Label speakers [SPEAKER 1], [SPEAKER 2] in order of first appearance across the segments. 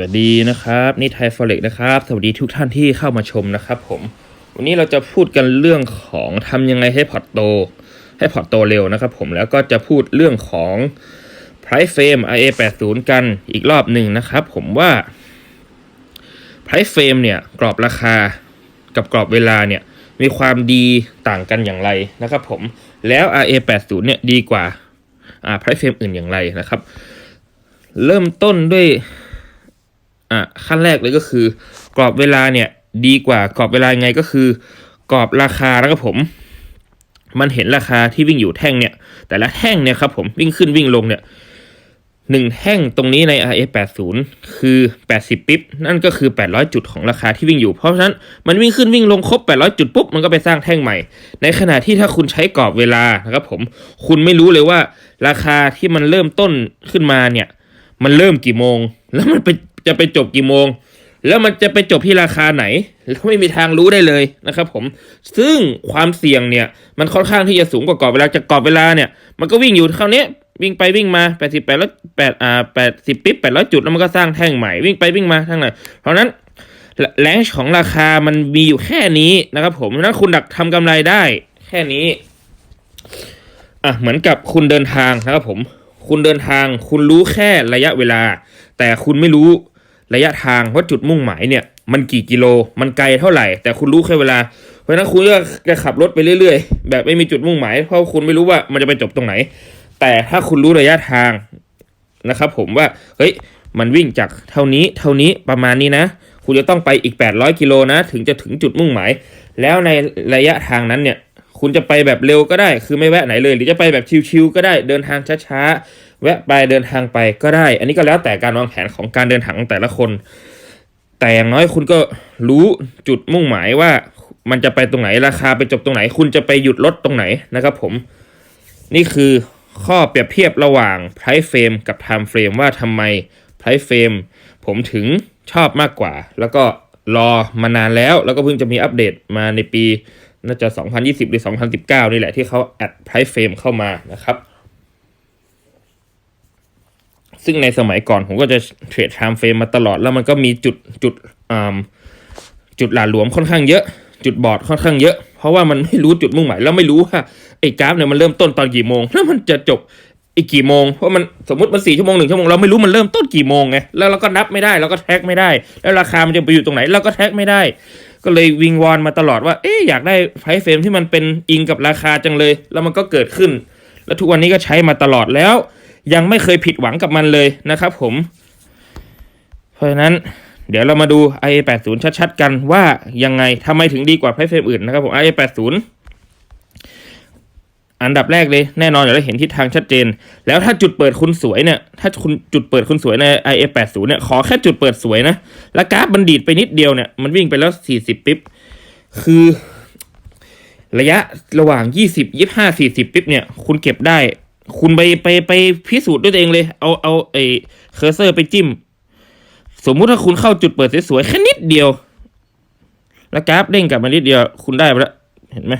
[SPEAKER 1] วัสดีนะครับ นี่ไทยฟอเร็กนะครับ สวัสดีทุกท่านที่เข้ามาชมนะครับผม วันนี้เราจะพูดกันเรื่องของทำยังไงให้พอร์ตโต ให้พอร์ตโตเร็วนะครับผมแล้วก็จะพูดเรื่องของ price frame IA80 กันอีกรอบหนึ่งนะครับผมว่า price frame เนี่ยกรอบราคากับกรอบเวลาเนี่ยมีความดีต่างกันอย่างไรนะครับผมแล้ว RA80 เนี่ยดีกว่า อ่า price frame อื่นอย่างไรนะครับ เริ่มต้นด้วย อะขั้นแรกเลยก็คือ กรอบเวลาเนี่ยดีกว่ากรอบเวลายังไงก็คือ กรอบราคาแล้วก็ผม มันเห็นราคาที่วิ่งอยู่แท่งเนี่ย แต่ละแท่งเนี่ยครับผมวิ่งขึ้นวิ่งลงเนี่ยหนึ่งแท่งตรงนี้ใน RF 80คือ 80 ปิ๊บนั่นก็คือ 800 จุดของราคาที่วิ่งอยู่ เพราะฉะนั้นมันวิ่งขึ้นวิ่งลงครบ 800 จุดปุ๊บมันก็ไปสร้างแท่งใหม่ ในขณะที่ถ้าคุณใช้กรอบเวลานะครับผมคุณไม่รู้เลยว่า ราคาที่มันเริ่มต้นขึ้นมาเนี่ย มันเริ่มกี่โมง แล้วมันไป จะไปจบกี่โมง แล้วมันจะไปจบที่ราคาไหน แล้วไม่มีทางรู้ได้เลยนะครับผม ซึ่งความเสี่ยงเนี่ย มันค่อนข้างที่จะสูงกว่ากรอบเวลาจากกรอบเวลาเนี่ย มันก็วิ่งอยู่เท่านี้วิ่งไปวิ่งมาแปดสิบแปดร้อยแปดอ่าแปดสิบปิ๊บแปดร้อยจุดแล้วมันก็สร้างแท่งใหม่วิ่งไปวิ่งมาทั้งไหนเพราะนั้นแรงของราคามันมีอยู่แค่นี้นะครับผมนั้นคุณดักทำกำไรได้ แค่นี้ อะเหมือนกับคุณเดินทางนะครับผม คุณเดินทาง คุณรู้แค่ระยะเวลา แต่คุณไม่รู้ ระยะทางว่าจุดมุ่งหมายเนี่ยมันกี่กิโล มันไกลเท่าไหร่ แต่คุณรู้แค่เวลา เพราะนั้นคุณก็จะขับรถไปเรื่อยๆ แบบไม่มีจุดมุ่งหมาย เพราะคุณไม่รู้ว่ามันจะไปจบตรงไหน แต่ถ้าคุณรู้ระยะทางนะครับผมว่า เฮ้ย มันวิ่งจากเท่านี้เท่านี้ประมาณนี้นะ คุณจะต้องไปอีก 800 กิโลนะ ถึงจะถึงจุดมุ่งหมาย แล้วในระยะทางนั้นเนี่ย คุณจะไปแบบเร็วก็ได้ คือไม่แวะไหนเลย หรือจะไปแบบชิวๆก็ได้ เดินทางช้าๆ แวะไปเดินทางไปก็ได้ อันนี้ก็แล้วแต่การวางแผนของการเดินทางของแต่ละคน แต่อย่างน้อยคุณก็รู้จุดมุ่งหมายว่ามันจะไปตรงไหนราคาไปจบตรงไหน คุณจะไปหยุดรถตรงไหนนะครับผม นี่คือข้อเปรียบเทียบระหว่าง price frame กับ time frame ว่าทำไม price frame ผมถึงชอบมากกว่า แล้วก็รอมานานแล้วแล้วก็เพิ่งจะมีอัปเดตมาในปี น่าจะ 2020 หรือ 2019 นี่แหละที่เขาแอด price frame เข้ามานะครับ ซึ่งในสมัยก่อนผมก็จะเทรด time frame มาตลอดแล้วมันก็มีจุดจุดจุดหลาหลวมค่อนข้างเยอะ จุดบอดค่อนข้างเยอะ เพราะว่ามันไม่รู้จุดมุ่งหมายแล้วไม่รู้ว่าไอ้กราฟเนี่ยมันเริ่มต้นตอนกี่โมง แล้วมันจะจบอีกกี่โมงเพราะมันสมมติมันสี่ชั่วโมงหนึ่งชั่วโมงเราไม่รู้มันเริ่มต้นกี่โมงไงแล้วเราก็นับไม่ได้เราก็แท็กไม่ได้ แล้วราคามันจะไปอยู่ตรงไหนเราก็แท็กไม่ได้ ก็เลยวิงวอนมาตลอดว่าเอ๊ะอยากได้ไพเฟรมที่มันเป็นอิงกับราคาจังเลย แล้วมันก็เกิดขึ้น แล้วทุกวันนี้ก็ใช้มาตลอดแล้ว ยังไม่เคยผิดหวังกับมันเลยนะครับผม เพราะฉะนั้นเดี๋ยวเรามาดู IA80 ชัดๆ กันว่ายังไงทำไมถึงดีกว่าไพรเฟรมอื่นนะครับผม IA80 อันดับแรกเลยแน่นอนอยู่แล้วเห็นทิศทางชัดเจน แล้วถ้าจุดเปิดคุณสวยเนี่ย ถ้าคุณจุดเปิดคุณสวยใน IA80 เนี่ยขอแค่จุดเปิดสวยนะ แล้วกราฟมันดีดไปนิดเดียวเนี่ยมันวิ่งไปแล้ว 40 ปิ๊บคือระยะระหว่าง 20 25 40 ปิ๊บเนี่ย คุณเก็บได้ คุณไปไปไปพิสูจน์ด้วยตัวเองเลย เอาเอาไอ้เคอร์เซอร์ไปจิ้ม สมมุติถ้าคุณเข้าจุดเปิดสวยๆแค่นิดเดียว แล้วกราฟเด้งกลับมานิดเดียว คุณได้ไปแล้วเห็นไหม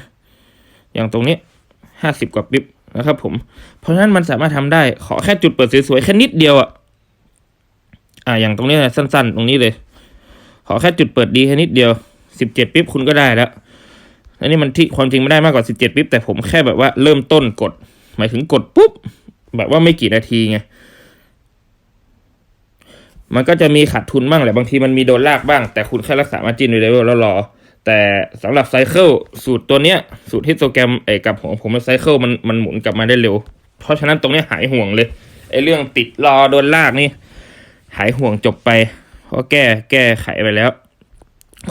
[SPEAKER 1] อย่างตรงนี้ห้าสิบกว่าปิ๊บนะครับผม เพราะฉะนั้นมันสามารถทำได้ ขอแค่จุดเปิดสวยๆแค่นิดเดียวอะ อ่า อย่างตรงนี้นะสั้น ๆ ตรงนี้เลย ขอแค่จุดเปิดดีแค่นิดเดียวสิบเจ็ดปิ๊บคุณก็ได้แล้วอันนี้มันที่ความจริงไม่ได้มากกว่าสิบเจ็ดปิ๊บแต่ผมแค่แบบว่าเริ่มต้นกด หมายถึงกดปุ๊บ แบบว่าไม่กี่นาทีไงมันก็จะมีขาดทุนบ้างแหละบางทีมันมีโดนลากบ้าง แต่คุณแค่รักษามาจินไว้เลยแล้วรอ แต่สำหรับไซเคิลสูตรตัวเนี้ย สูตรฮิสโตแกรมไอ้กับของผมไซเคิลมันมันหมุนกลับมาได้เร็ว เพราะฉะนั้นตรงนี้หายห่วงเลยไอ้เรื่องติดรอโดนลากนี่ หายห่วงจบไปเพราะแก้แก้ไขไปแล้ว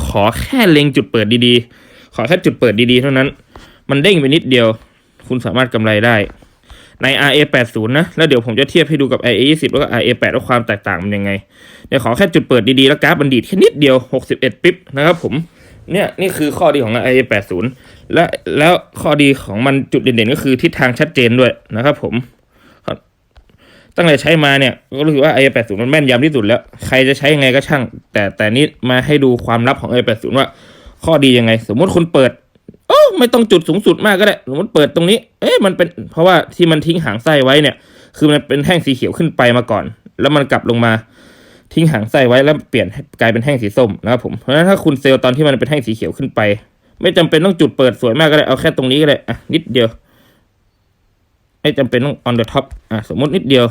[SPEAKER 1] ขอแค่เล็งจุดเปิดดีๆ ขอแค่จุดเปิดดีๆ เท่านั้น มันเด้งไปนิดเดียว คุณสามารถกำไรได้ใน RA80 นะ แล้วเดี๋ยวผมจะเทียบให้ดูกับ RA20 แล้วก็ RA8 ว่าความแตกต่างมันยังไง เดี๋ยวขอแค่จุดเปิดดีๆ แล้วกราฟมันดีดแค่นิดเดียว 61 ปิ๊บนะครับผม เนี่ยนี่คือข้อดีของ IA80 และแล้วข้อดีของมันจุดเด่นๆ ก็คือทิศทางชัดเจนด้วยนะครับผม ตั้งแต่ใช้มาเนี่ยก็รู้สึกว่า IA80 มันแม่นยำที่สุดแล้ว ใครจะใช้ยังไงก็ช่าง แต่แต่นี้มาให้ดูความลับของ IA80 ว่า ข้อดียังไง สมมติคุณเปิด อ้ไม่ต้องจุดสูงสุดมากก็ได้สมมติเปิดตรงนี้ เอ๊ะมันเป็นเพราะว่าที่มันทิ้งหางไส้ไว้เนี่ย คือมันเป็นแท่งสีเขียวขึ้นไปมาก่อน แล้วมันกลับลงมาทิ้งหางไส้ไว้แล้วเปลี่ยนกลายเป็นแท่งสีส้มนะครับผมเพราะฉะนั้นถ้าคุณเซลล์ตอนที่มันเป็นแท่งสีเขียวขึ้นไป ไม่จำเป็นต้องจุดเปิดสวยมากก็ได้เอาแค่ตรงนี้ก็ได้อะนิดเดียว ไม่จำเป็นต้อง on the top อะสมมตินิดเดียว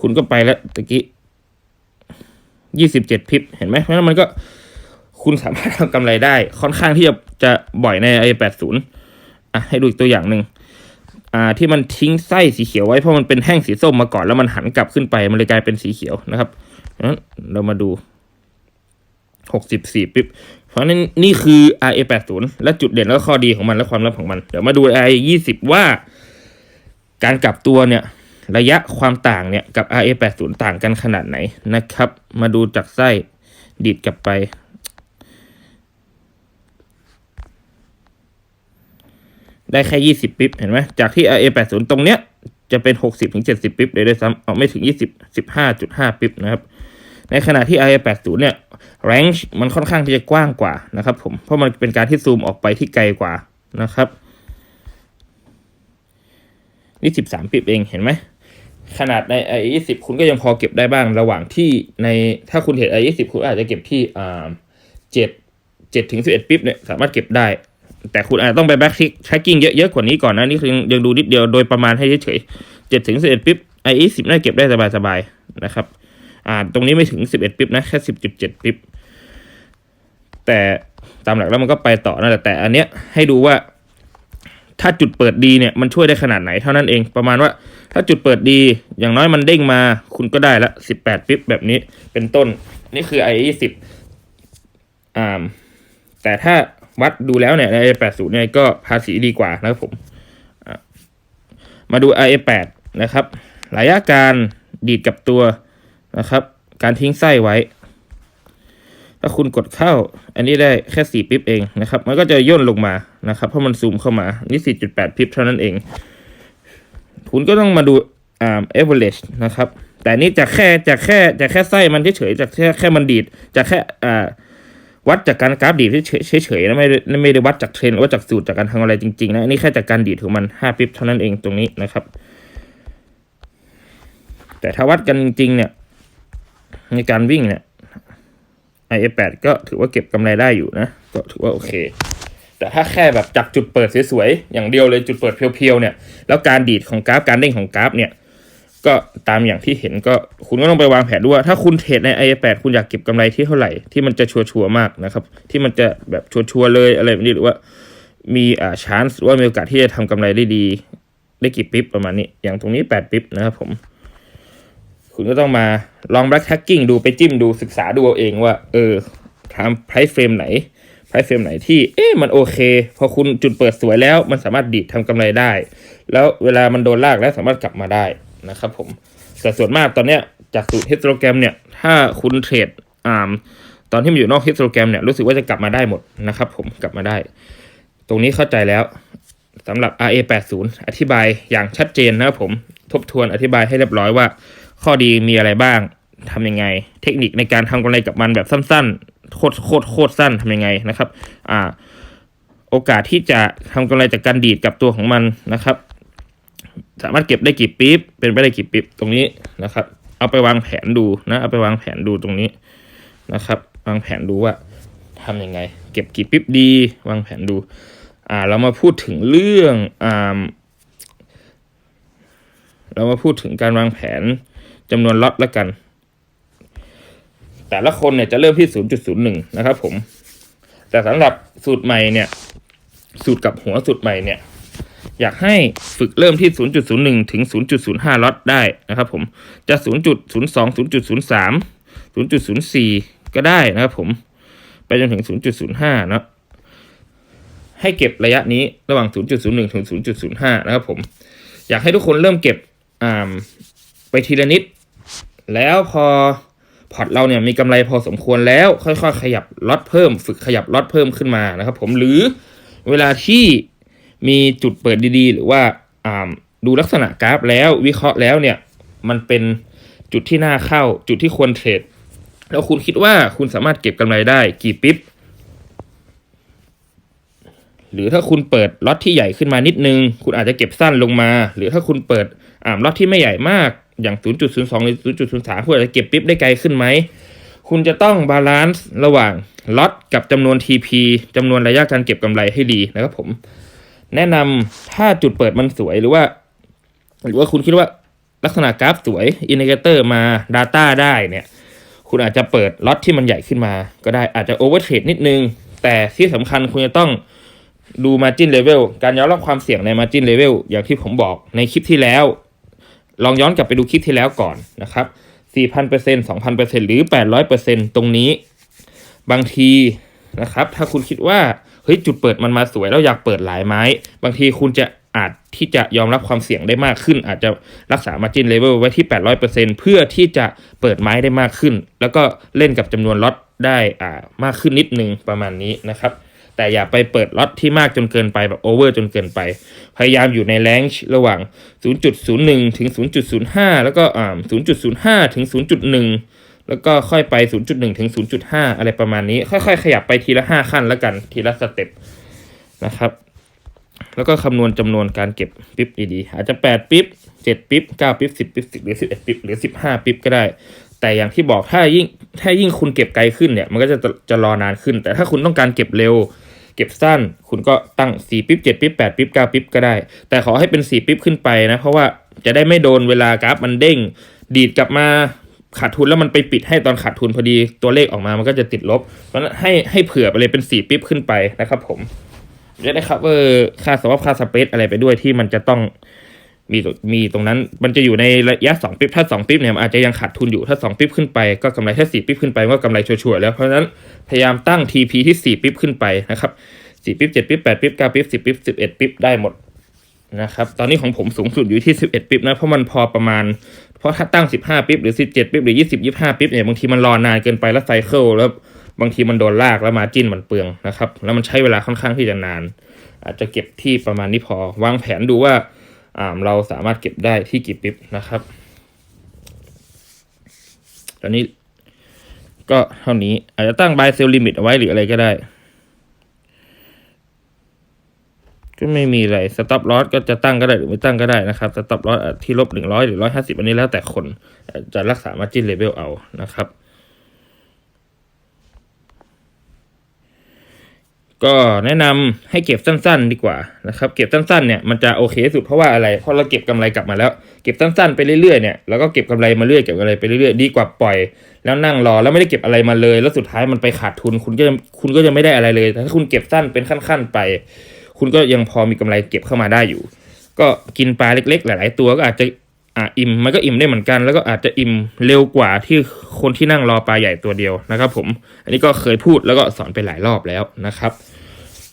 [SPEAKER 1] คุณก็ไปแล้วตะกี้ยี่สิบเจ็ดพิบเห็นไหมเพราะฉะนั้นมันก็คุณสามารถทำกำไรได้ค่อนข้างที่จะ จะบ่อยใน i แปดศูนย์อะให้ดูอีกตัวอย่างหนึ่งอ่าที่มันทิ้งไส้สีเขียวไว้เพราะมันเป็นแท่งสีส้มมาก่อนแล้วมันหันกลับขึ้นไปมันเลยกลายเป็นสีเขียวนะครับเราะฉะนั้นเรามาดูหกสิบี่ปิ๊บ เพราะนั้นนี่คือ RA 80และจุดเด่นและข้อดีของมันและความลับของมัน เดี๋ยวมาดู RA 20ว่า การกลับตัวเนี่ย ระยะความต่างเนี่ยกับ RA 80ต่างกันขนาดไหนนะครับ มาดูจากไส้ดีดกลับไป ได้แค่ 20 ปิ๊บ เห็นไหมจากที่ RA 80ตรงเนี้ยจะเป็น 60ถึง70 ปิ๊บเลยด้วยซ้ำเอาไม่ถึง 20 15.5 ปิ๊บนะครับ ในขณะที่ RA 80เนี่ย range มันค่อนข้างที่จะกว้างกว่านะครับผม เพราะมันเป็นการที่ซูมออกไปที่ไกลกว่านะครับ นี่13 ปิ๊บเอง เห็นไหม ขนาดใน i 2 0คุณก็ยังพอเก็บได้บ้าง ระหว่างที่ใน ถ้าคุณเห็น i 2 0คุณอาจจะเก็บที่อ่าเจ็ดเจ็ดถึงสิบเอ็ดปิ๊บเนี่ย สามารถเก็บได้ แต่คุณอาจต้องไปแบ็กทิกกิ้งเยอะๆกว่านี้ก่อนนะนี่คือยังดูนิดเดียวโดยประมาณให้เฉยๆเจ็ดถึงสิบเอ็ดปิ๊บ i 2 0น่าเก็บได้สบายๆนะครับ อ่าตรงนี้ไม่ถึงสิบเอ็ดปิ๊บนะแค่สิบจุดเจ็ดปิ๊บแต่ตามหลักแล้วมันก็ไปต่อนั่นแหละแต่อันเนี้ยให้ดูว่า ถ้าจุดเปิดดีเนี่ยมันช่วยได้ขนาดไหนเท่านั้นเองประมาณว่า ถ้าจุดเปิดดีอย่างน้อยมันเด้งมา คุณก็ได้ละสิบแปดปิ๊บแบบนี้เป็นต้น นี่คือ i ยี่สิบอ่าแต่ถ้า วัดดูแล้วเนี่ยใน i แปดศูนย์เนี่ยก็ภาษีดีกว่านะครับผม มาดู i แปดนะครับ ระยะการดีดกับตัวนะครับ การทิ้งไส้ไว้ ถ้าคุณกดเข้า อันนี้ได้แค่สี่ปิ๊บเองนะครับ มันก็จะย่นลงมานะครับ เพราะมันซูมเข้ามา นี่สี่จุดแปดปิ๊บเท่านั้นเอง คุณก็ต้องมาดูอ่า average นะครับ แต่นี่จะแค่จะแค่จะแค่ไส้มันเฉยๆจะแค่แค่มันดีดจะแค่อ่า วัดจากการกราฟดีดเฉยๆนะไม่ได้ไม่ได้วัดจากเทรนด์หรือว่าจากสูตรจากการทำอะไรจริงๆนะอันนี้แค่จากการดีดของมันห้าปิ๊บเท่านั้นเองตรงนี้นะครับ แต่ถ้าวัดกันจริง ๆ เนี่ย ในการวิ่งเนี่ย i 8ก็ถือว่าเก็บกำไรได้อยู่นะ ก็ถือว่าโอเค แต่ถ้าแค่แบบจับจุดเปิดสวยๆอย่างเดียวเลยจุดเปิดเพียวๆเนี่ย แล้วการดีดของกราฟการเด้งของกราฟเนี่ย ก็ตามอย่างที่เห็นก็คุณก็ต้องไปวางแผนด้วยว่าถ้าคุณเทรดใน i 8 คุณอยากเก็บกำไรที่เท่าไหร่ที่มันจะชัวร์ๆมากนะครับ ที่มันจะแบบชัวร์ๆเลยอะไรแบบนี้หรือว่า มีอ่าชานส์ว่ามีโอกาสที่จะทำกำไรได้ดี ได้กี่ปิ๊บประมาณนี้ อย่างตรงนี้8ปิ๊บนะครับผม คุณก็ต้องมาลอง black tagging ดูไปจิ้มดูศึกษาดูเอาเองว่า เออทำ price frame ไหน price frame ไหนที่เอ๊ะมันโอเค พอคุณจุดเปิดสวยแล้ว มันสามารถดีดทำกำไรได้ แล้วเวลามันโดนลากแล้วสามารถกลับมาได้ นะครับผมแต่ส่วนมากตอนเนี้ยจากสูตรฮิสโตรแกรมเนี่ยถ้าคุณเทรดอ่าตอนที่มันอยู่นอกฮิสโตรแกรมเนี่ยรู้สึกว่าจะกลับมาได้หมดนะครับผมกลับมาได้ ตรงนี้เข้าใจแล้วสำหรับ RA 80อธิบายอย่างชัดเจนนะครับผมทบทวนอธิบายให้เรียบร้อยว่า ข้อดีมีอะไรบ้างทำยังไง เทคนิคในการทำกำไรกับมันแบบสั้นๆโคตรโคตรโคตรสั้นทำยังไงนะครับ อ่า โอกาสที่จะทำกำไรจากการดีดกับตัวของมันนะครับ สามารถเก็บได้กี่ปี๊บเป็นไปได้กี่ปี๊บตรงนี้นะครับ เอาไปวางแผนดูนะ เอาไปวางแผนดูตรงนี้นะครับ วางแผนดูว่าทำยังไง เก็บกี่ปี๊บดี วางแผนดู อ่า เรามาพูดถึงเรื่องอ่าเรามาพูดถึงการวางแผนจำนวนล็อตแล้วกัน แต่ละคนเนี่ยจะเริ่มที่ 0.01 นะครับผม แต่สำหรับสูตรใหม่เนี่ย สูตรกับหัวสูตรใหม่เนี่ย อยากให้ฝึกเริ่มที่ 0.01 ถึง 0.05 ล็อตได้นะครับผม จะ 0.02 0.03 0.04 ก็ได้นะครับผม ไปจนถึง 0.05 เนอะให้เก็บระยะนี้ระหว่าง 0.01 ถึง 0.05 นะครับผม อยากให้ทุกคนเริ่มเก็บไปทีละนิด แล้วพอพอร์ตเราเนี่ยมีกำไรพอสมควรแล้วค่อยๆ ขยับล็อตเพิ่ม ฝึกขยับล็อตเพิ่มขึ้นมานะครับผมหรือเวลาที่ มีจุดเปิดดีๆ หรือว่าดูลักษณะกราฟแล้ววิเคราะห์แล้วเนี่ยมันเป็นจุดที่น่าเข้าจุดที่ควรเทรดแล้วคุณคิดว่าคุณสามารถเก็บกำไรได้กี่ปิ๊บหรือถ้าคุณเปิดล็อตที่ใหญ่ขึ้นมานิดนึง คุณอาจจะเก็บสั้นลงมา หรือถ้าคุณเปิดอ่าล็อตที่ไม่ใหญ่มากอย่าง 0.02 หรือ 0.03 คุณอาจจะเก็บปิ๊บได้ไกลขึ้นไหม คุณจะต้องบาลานซ์ระหว่างล็อตกับจำนวน TP จำนวนระยะการเก็บกำไรให้ดีนะครับผม แนะนำถ้าจุดเปิดมันสวยหรือว่า หรือว่าคุณคิดว่าลักษณะกราฟสวยอินดิเคเตอร์มา Data ได้เนี่ย คุณอาจจะเปิดล็อตที่มันใหญ่ขึ้นมา ก็ได้อาจจะโอเวอร์เทรดนิดนึง แต่ที่สำคัญคุณจะต้องดู Margin Level การย้อมรับความเสี่ยงใน Margin Level อย่างที่ผมบอกในคลิปที่แล้ว ลองย้อนกลับไปดูคลิปที่แล้วก่อนนะครับ 4,000% 2,000%หรือ 800%ตรงนี้ บางทีนะครับ ถ้าคุณคิดว่า เฮ้ยจุดเปิดมันมาสวยแล้วอยากเปิดหลายไม้ บางทีคุณจะอาจที่จะยอมรับความเสี่ยงได้มากขึ้น อาจจะรักษา margin level ไว้ที่ 800%เพื่อที่จะเปิดไม้ได้มากขึ้น แล้วก็เล่นกับจำนวนล็อตได้อ่ามากขึ้นนิดนึงประมาณนี้นะครับแต่อย่าไปเปิดล็อตที่มากจนเกินไปแบบโอเวอร์จนเกินไป พยายามอยู่ในแรงระหว่าง 0.01 ถึง 0.05 แล้วก็อ่า0.05 ถึง 0.1 แล้วก็ค่อยไป 0.1 ถึง 0.5 อะไรประมาณนี้ ค่อย ๆ ขยับไปทีละ 5 ขั้นแล้วกันทีละสเต็ปนะครับ แล้วก็คำนวณจำนวนการเก็บปิ๊บดีๆ อาจจะ 8 ปิ๊บ 7 ปิ๊บ 9 ปิ๊บ 10 ปิ๊บ 10 หรือ 11 ปิ๊บ หรือ 15 ปิ๊บก็ได้ แต่อย่างที่บอกถ้ายิ่งถ้ายิ่งคุณเก็บไกลขึ้นเนี่ย มันก็จะจะรอนานขึ้น แต่ถ้าคุณต้องการเก็บเร็วเก็บสั้น คุณก็ตั้ง 4 ปิ๊บ 7 ปิ๊บ 8 ปิ๊บ 9 ปิ๊บก็ได้ แต่ขอให้เป็น 4 ปิ๊บขึ้นไปนะ เพราะว่าจะได้ไม่โดนเวลากราฟมันเด้ง ดีดกลับมา ขาดทุนแล้วมันไปปิดให้ตอนขาดทุนพอดีตัวเลขออกมามันก็จะติดลบเพราะนั้นให้ให้เผื่อไปเลยเป็น4ปิ๊บขึ้นไปนะครับ ผมจะได้ครับเออค่าสวอปค่าสเปซอะไรไปด้วยที่มันจะต้องมีมีตรงนั้นมันจะอยู่ในระยะสองปิ๊บถ้าสองปิ๊บเนี่ยมันอาจจะยังขาดทุนอยู่ถ้าสองปิ๊บขึ้นไปก็กำไรถ้าสี่ปิ๊บขึ้นไปก็กำไรชัวร์แล้วเพราะฉะนั้นพยายามตั้ง TP ที่สี่ปิ๊บขึ้นไปนะครับสี่ปิ๊บเจ็ดปิ๊บแปดปิ๊บเก้าปิ๊บสิบปิ๊บสิบเอ็ดปิ๊บได้หมด นะครับ ตอนนี้ของผมสูงสุดอยู่ที่สิบเอ็ดปิ๊บนะ เพราะมันพอประมาณ เพราะถ้าตั้งสิบห้าปิ๊บหรือสิบเจ็ดปิ๊บหรือยี่สิบยี่ห้าปิ๊บเนี่ย บางทีมันรอนานเกินไปแล้วไซเคิลแล้วบางทีมันโดนลากแล้วมาจิ้นมันเปลืองนะครับ แล้วมันใช้เวลาค่อนข้างที่จะนาน อาจจะเก็บที่ประมาณนี้พอ วางแผนดูว่าาเราสามารถเก็บได้ที่กี่ปิ๊บนะครับ ตอนนี้ก็เท่านี้อาจจะตั้ง buy sell limit เอาไว้หรืออะไรก็ได้ ก็ไม่มีอะไร stop loss ก็จะตั้งก็ได้หรือไม่ตั้งก็ได้นะครับ stop loss อะที่ลบหนึ่งร้อยหรือร้อยห้าสิบอันนี้แล้วแต่คนจะรักษา margin level เอานะครับ ก็แนะนำให้เก็บสั้น ๆ ดีกว่านะครับ เก็บสั้นๆเนี่ยมันจะโอเคสุดเพราะว่าอะไรเพราะเราเก็บกำไรกลับมาแล้ว เก็บสั้นๆไปเรื่อยๆเนี่ยแล้วก็เก็บกำไรมาเรื่อยเก็บกำไรไปเรื่อยๆดีกว่าปล่อย แล้วนั่งรอแล้วไม่ได้เก็บอะไรมาเลย แล้วสุดท้ายมันไปขาดทุนคุณก็คุณก็จะไม่ได้อะไรเลยแต่ถ้าคุณเก็บสั้นเป็นขั้น ๆ ไป คุณก็ยังพอมีกำไรเก็บเข้ามาได้อยู่ ก็กินปลาเล็ก ๆ หลาย ๆ ตัวก็อาจจะอะอิ่มมันก็อิ่มได้เหมือนกัน แล้วก็อาจจะอิ่มเร็วกว่าที่คนที่นั่งรอปลาใหญ่ตัวเดียวนะครับ ผม อันนี้ก็เคยพูดแล้วก็สอนไปหลายรอบแล้วนะครับ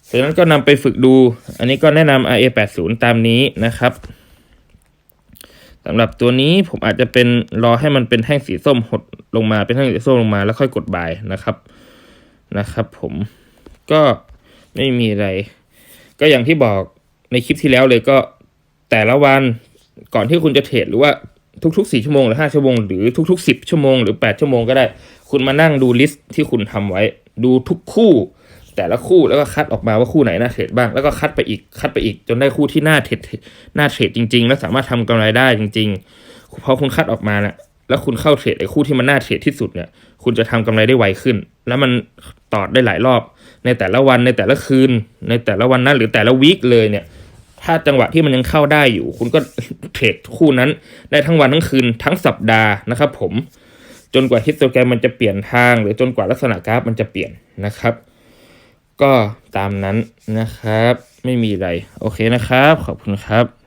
[SPEAKER 1] ดังนั้นก็นำไปฝึกดู อันนี้ก็แนะนำ RA80 ตามนี้นะครับสำหรับตัวนี้ผมอาจจะเป็นรอให้มันเป็นแท่งสีส้มหดลงมาเป็นแท่งสีส้มลงมาแล้วค่อยกดบายนะครับนะครับ ผมก็ไม่มีอะไร ก็อย่างที่บอกในคลิปที่แล้วเลยก็แต่ละวันก่อนที่คุณจะเทรดหรือว่าทุกๆสี่ชั่วโมงหรือห้าชั่วโมงหรือทุกๆสิบชั่วโมงหรือแปดชั่วโมงก็ได้ คุณมานั่งดูลิสต์ที่คุณทำไว้ ดูทุกคู่ แต่ละคู่แล้วก็คัดออกมาว่าคู่ไหนน่าเทรดบ้าง แล้วก็คัดไปอีกคัดไปอีกจนได้คู่ที่น่าเทรดน่าเทรดจริง ๆ แล้วสามารถทำกำไรได้จริงๆพอคุณคัดออกมานะแล้วคุณเข้าเทรดไอ้คู่ที่มันน่าเทรดที่สุดเนี่ย คุณจะทำกำไรได้ไวขึ้น แล้วมันต่อได้หลายรอบ ในแต่ละวันในแต่ละคืน ในแต่ละวันนั้น หรือแต่ละวีคเลยเนี่ย ถ้าจังหวะที่มันยังเข้าได้อยู่ คุณก็เทรดคู่นั้น ได้ทั้งวันทั้งคืนทั้งสัปดาห์นะครับผมจนกว่าฮิสโตแกรมมันจะเปลี่ยนทาง หรือจนกว่าลักษณะกราฟมันจะเปลี่ยนนะครับ ก็ตามนั้นนะครับ ไม่มีอะไร โอเคนะครับ ขอบคุณครับ